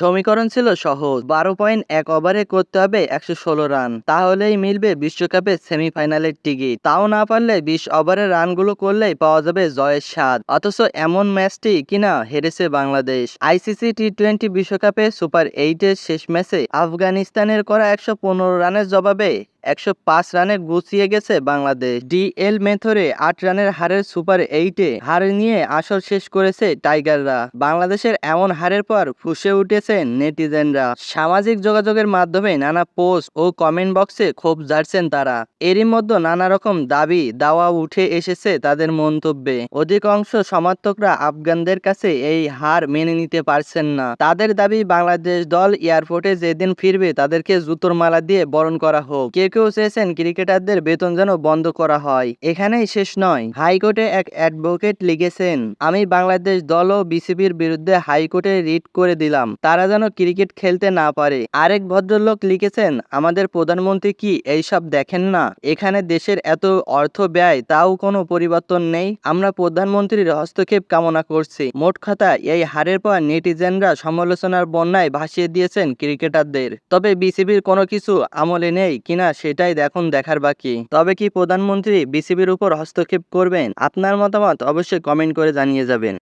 সমীকরণ ছিল সহজ। বারো পয়েন্ট এক ওভারে করতে হবে একশো ষোলো রান। তাহলেই মিলবে বিশ্বকাপের সেমিফাইনালের টিকিট। তাও না পারলে বিশ ওভারের রানগুলো করলেই পাওয়া যাবে জয়ের স্বাদ। অথচ এমন ম্যাচটি কিনা হেরেছে বাংলাদেশ। আইসিসি টি টোয়েন্টি বিশ্বকাপে সুপার এইটের শেষ ম্যাচে আফগানিস্তানের করা একশো পনেরো রানের জবাবে একশো পাঁচ রানে গুছিয়ে গেছে বাংলাদেশ। ডিএল মেথরে আট রানের হারের সুপার এইটে হার নিয়ে আসর শেষ করেছে টাইগাররা। বাংলাদেশের এমন হারের পর ফুসে উঠেছেন নেটিজেনরা। সামাজিক যোগাযোগের মাধ্যমে নানা পোস্ট ও কমেন্ট বক্সে ক্ষোভ ঝাড়ছেন তারা। এরই মধ্যে নানা রকম দাবি দাওয়া উঠে এসেছে তাদের মন্তব্যে। অধিকাংশ সমর্থকরা আফগানদের কাছে এই হার মেনে নিতে পারছেন না। তাদের দাবি, বাংলাদেশ দল এয়ারপোর্টে যেদিন ফিরবে তাদেরকে জুতোর মালা দিয়ে বরণ করা হোক। কেউ কেউ চেয়েছেন ক্রিকেটারদের বেতন যেন বন্ধ করা হয়। এখানেই শেষ নয়। হাইকোর্টে এক অ্যাডভোকেট লিখেছেন, আমি বাংলাদেশ দল ও বিসিবির বিরুদ্ধে হাইকোর্টে রিট করে দিলাম। তারা যেন ক্রিকেট খেলতে না পারে। আরেক ভদ্রলোক লিখেছেন, আমাদের প্রধানমন্ত্রী কি এইসব দেখেন না? এখানে দেশের এত অর্থ ব্যয়, তাও কোনো পরিবর্তন নেই। আমরা প্রধানমন্ত্রীর হস্তক্ষেপ কামনা করছি। মোট কথা, এই হারের পর নেটিজেনরা সমালোচনার বন্যায় ভাসিয়ে দিয়েছেন ক্রিকেটারদের। তবে বিসিবির কোনো কিছু আমলে নেই কিনা সেটাই দেখুন দেখার বাকি। তবে কি প্রধানমন্ত্রী বিসিবির উপর হস্তক্ষেপ করবেন? আপনার মতামত অবশ্যই কমেন্ট করে জানিয়ে যাবেন।